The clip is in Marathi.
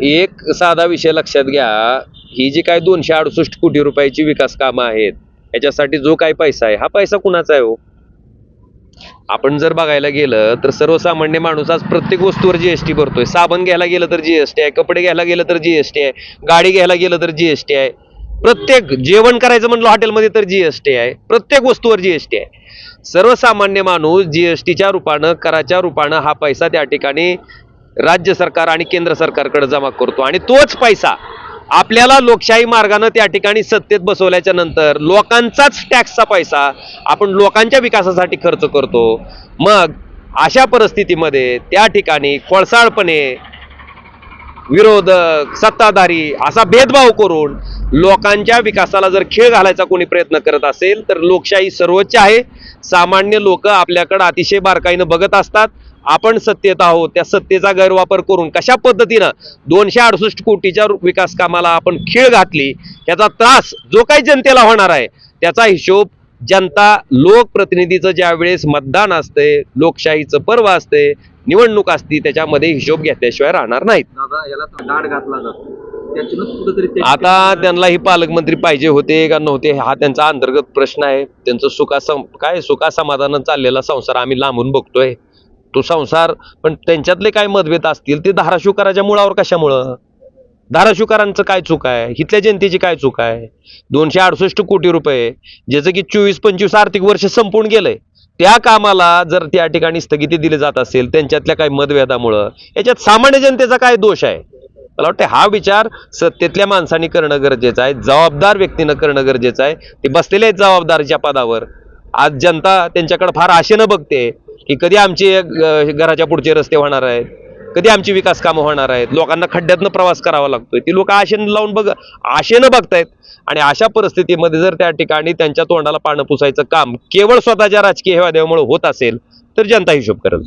एक साधा विषय लक्षात घ्या. ही जी काय दोनशे अडुसष्ट कोटी रुपयाची विकास कामं आहेत याच्यासाठी जो काही पैसा आहे हा पैसा कुणाचा आहे हो? आपण जर बघायला गेलं तर सर्वसामान्य माणूस आज प्रत्येक वस्तूवर जीएसटी भरतोय. साबण घ्यायला गेलं तर जीएसटी आहे कपडे घ्यायला गेलं तर जीएसटी आहे गाडी घ्यायला गेलं तर जीएसटी आहे. प्रत्येक जेवण करायचं म्हणलं हॉटेलमध्ये तर जीएसटी आहे. प्रत्येक वस्तूवर जीएसटी आहे. सर्वसामान्य माणूस जीएसटीच्या रूपानं कराच्या रूपानं हा पैसा त्या ठिकाणी राज्य सरकार आणि केंद्र सरकारकडे जमा करतो. आणि तोच पैसा आपल्याला लोकशाही मार्गानं त्या ठिकाणी सत्तेत बसवल्याच्या नंतर लोकांचाच टॅक्सचा पैसा आपण लोकांच्या विकासासाठी खर्च करतो. मग अशा परिस्थितीमध्ये त्या ठिकाणी कोळसाळपणे विरोधक सत्ताधारी असा भेदभाव करून लोकांच्या विकासाला जर खेळ घालायचा कोणी प्रयत्न करत असेल तर लोकशाही सर्वोच्च आहे. सामान्य लोक आपल्याकडं अतिशय बारकाईनं बघत असतात. आपण सत्तेत आहोत त्या सत्तेचा गैरवापर करून कशा पद्धतीनं दोनशे अडुसष्ट कोटीच्या विकास कामाला आपण खीळ घातली त्याचा त्रास जो काही जनतेला होणार आहे त्याचा हिशोब जनता लोकप्रतिनिधीचं ज्या वेळेस मतदान असते लोकशाहीचं पर्व असते निवडणूक असती त्याच्यामध्ये हिशोब घेतल्याशिवाय राहणार नाहीत. आता त्यांना ही पालकमंत्री पाहिजे होते का नव्हते हा त्यांचा अंतर्गत प्रश्न आहे. त्यांचं सुखा सम काय सुखा समाधानं चाललेला संसार आम्ही लांबून बघतोय. तो संसार पण त्यांच्यातले काय मतभेद असतील ते धाराशिवकराच्या मुळावर कशामुळं? धाराशिवकरांचं काय चूक आहे? इथल्या जनतेची काय चूक आहे? दोनशे अडुसष्ट कोटी रुपये ज्याचं की चोवीस पंचवीस आर्थिक वर्ष संपून गेलंय त्या कामाला जर त्या ठिकाणी स्थगिती दिली जात असेल त्यांच्यातल्या काही मतभेदामुळं याच्यात सामान्य जनतेचा काय दोष आहे? मला वाटतं हा विचार सत्तेतल्या माणसांनी करणं गरजेचं आहे जबाबदार व्यक्तीनं करणं गरजेचं आहे. ते बसलेले आहेत जबाबदारीच्या पदावर. आज जनता त्यांच्याकडे फार आशेनं बघते की कधी आमचे घराच्या पुढचे रस्ते होणार आहेत? कधी आमची विकास कामं होणार आहेत? लोकांना खड्ड्यातनं प्रवास करावा लागतोय. ती लोक आशेनं लावून बघ आशेनं बघतायत. आणि अशा परिस्थितीमध्ये जर त्या ठिकाणी त्यांच्या तोंडाला पानं पुसायचं काम केवळ स्वतःच्या राजकीय हेवाद्यामुळे होत असेल तर जनता हिशोब करेल